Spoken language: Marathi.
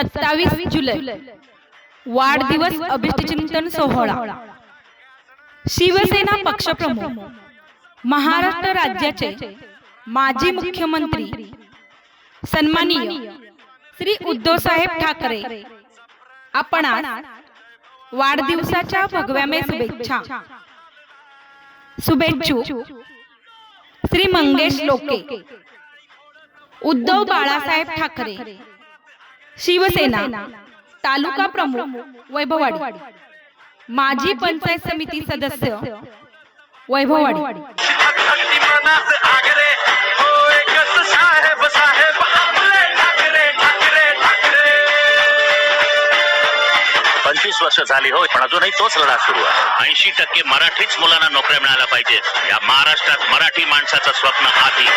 सत्तावीस जुलै. वाढदिवस अभिष्टचिंतन सोहळा. शिवसेना पक्षप्रमुख महाराष्ट्र राज्याचे माजी मुख्यमंत्री सन्माननीय श्री उद्धवसाहेब ठाकरे. आपण वाढदिवसाच्या भगव्यामे शुभेच्छा. शुभेच्छू श्री मंगेश लोके उद्धव बाळासाहेब ठाकरे. शिवसेना तालुका प्रमुख वैभववाडी माजी पंचायत समिती सदस्य वैभववाडी. पंचवीस वर्ष झाली होय पण अजूनही तोच लढा सुरू आहे. ऐंशी टक्के मराठीच मुलांना नोकऱ्या मिळायला पाहिजेत. या महाराष्ट्रात मराठी माणसाचं स्वप्न आधी.